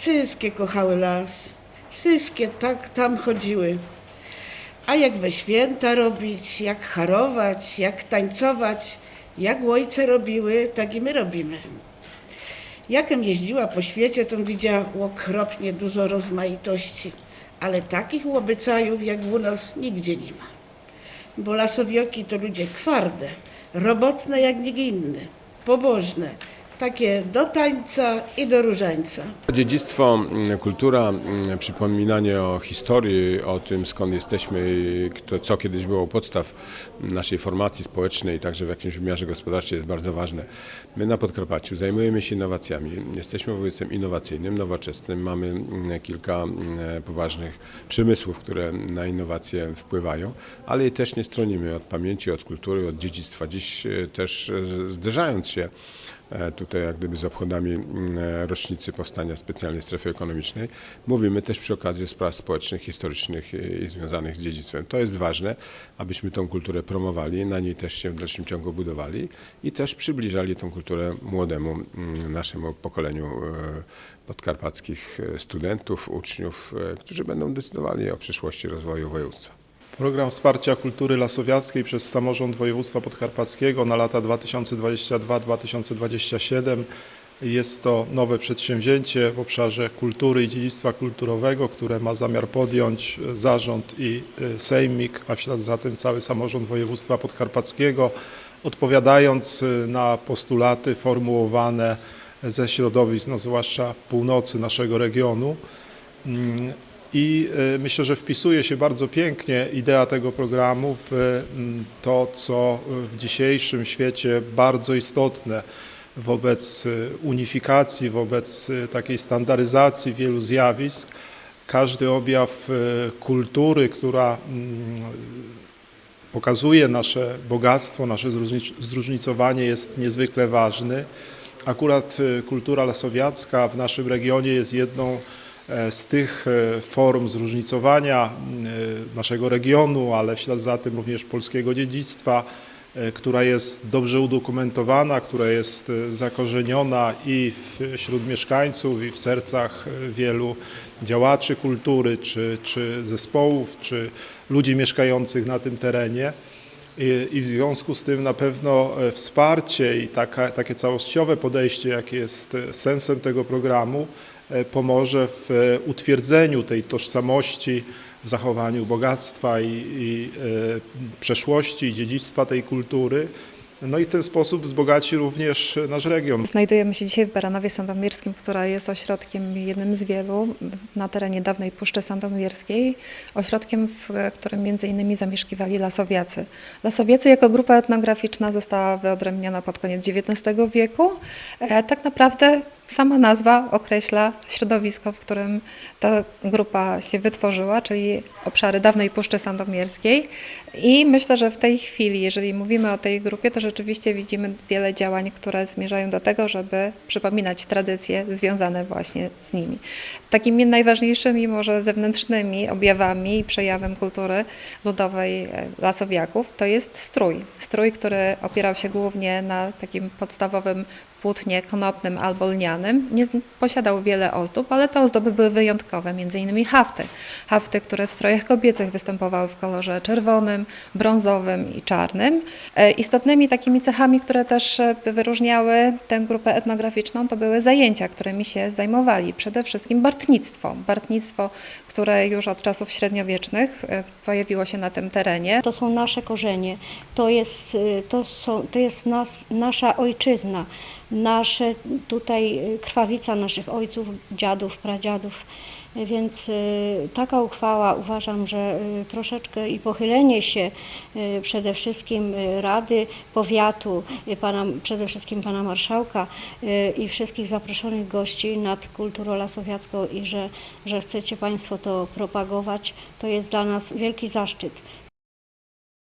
Wszystkie kochały las. Wszystkie tak tam chodziły. A jak we święta robić, jak harować, jak tańcować, jak ojce robiły, tak i my robimy. Jakem jeździła po świecie, to widziała okropnie dużo rozmaitości, ale takich łobyczajów jak u nas nigdzie nie ma. Bo lasowioki to ludzie twarde, robotne jak nikt inny, pobożne, takie do tańca i do różańca. Dziedzictwo, mm, kultura, mm, przypominanie o historii, o tym skąd jesteśmy, kto, co kiedyś było podstaw naszej formacji społecznej, także w jakimś wymiarze gospodarczym jest bardzo ważne. My na Podkarpaciu zajmujemy się innowacjami. Jesteśmy województwem innowacyjnym, nowoczesnym. Mamy mm, kilka poważnych przemysłów, które na innowacje wpływają, ale też nie stronimy od pamięci, od kultury, od dziedzictwa. Dziś e, też e, zderzając się tutaj jak gdyby z obchodami mm, e, rocznicy powstania specjalnej strefy ekonomicznej. Mówimy też przy okazji o sprawach społecznych, historycznych i, związanych z dziedzictwem. To jest ważne, abyśmy tą kulturę promowali, na niej też się w dalszym ciągu budowali i też przybliżali tą kulturę młodemu mm, naszemu pokoleniu e, podkarpackich e, studentów, uczniów, e, którzy będą decydowali o przyszłości rozwoju województwa. Program wsparcia kultury lasowiackiej przez samorząd województwa podkarpackiego na lata 2022-2027 jest to nowe przedsięwzięcie w obszarze kultury i dziedzictwa kulturowego, które ma zamiar podjąć zarząd i y, sejmik, a w ślad za tym cały samorząd województwa podkarpackiego, odpowiadając y, na postulaty formułowane ze środowisk, no zwłaszcza północy naszego regionu. I y, myślę, że wpisuje się bardzo pięknie idea tego programu w mm, to, co w dzisiejszym świecie bardzo istotne wobec y, unifikacji, wobec y, takiej standaryzacji wielu zjawisk. Każdy objaw kultury, która mm, pokazuje nasze bogactwo, nasze zróżnic- zróżnicowanie jest niezwykle ważny. Akurat kultura lasowiacka w naszym regionie jest jedną e, z tych e, form zróżnicowania y, naszego regionu, ale w ślad za tym również polskiego dziedzictwa, e, która jest dobrze udokumentowana, która jest e, zakorzeniona i wśród mieszkańców, i w sercach e, wielu działaczy kultury, czy, czy zespołów, czy ludzi mieszkających na tym terenie. I, I w związku z tym na pewno e, wsparcie i taka, takie całościowe podejście, jakie jest e, sensem tego programu, e, pomoże w utwierdzeniu tej tożsamości, w zachowaniu bogactwa i, i przeszłości i dziedzictwa tej kultury. No i w ten sposób wzbogaci również nasz region. Znajdujemy się dzisiaj w Baranowie Sandomierskim, która jest ośrodkiem jednym z wielu na terenie dawnej Puszczy Sandomierskiej, ośrodkiem, w którym między innymi zamieszkiwali lasowiacy. Lasowiacy jako grupa etnograficzna została wyodrębniona pod koniec XIX wieku. E, tak naprawdę sama nazwa określa środowisko, w którym ta grupa się wytworzyła, czyli obszary dawnej Puszczy Sandomierskiej. I myślę, że w tej chwili, jeżeli mówimy o tej grupie, to rzeczywiście widzimy wiele działań, które zmierzają do tego, żeby przypominać tradycje związane właśnie z nimi. Takimi najważniejszymi może zewnętrznymi objawami i przejawem kultury ludowej e, lasowiaków to jest strój. Strój, który opierał się głównie na takim podstawowym płótnie konopnym albo lnianym. Nie posiadał wiele ozdób, ale te ozdoby były wyjątkowe, między innymi hafty. Hafty, które w strojach kobiecych występowały w kolorze czerwonym, brązowym i czarnym. E, Istotnymi takimi cechami, które też e, wyróżniały tę grupę etnograficzną, to były zajęcia, którymi się zajmowali. Przede wszystkim bartnictwo. Bartnictwo, które już od czasów średniowiecznych e, pojawiło się na tym terenie. To są nasze korzenie, to jest, to są, to jest nas, nasza ojczyzna, nasze tutaj y, krwawica naszych ojców, dziadów, pradziadów. Więc y, taka uchwała uważam, że y, troszeczkę i pochylenie się przede wszystkim Rady Powiatu, pana, przede wszystkim pana marszałka i wszystkich zaproszonych gości nad kulturą lasowiacką i że, że chcecie Państwo to propagować, to jest dla nas wielki zaszczyt.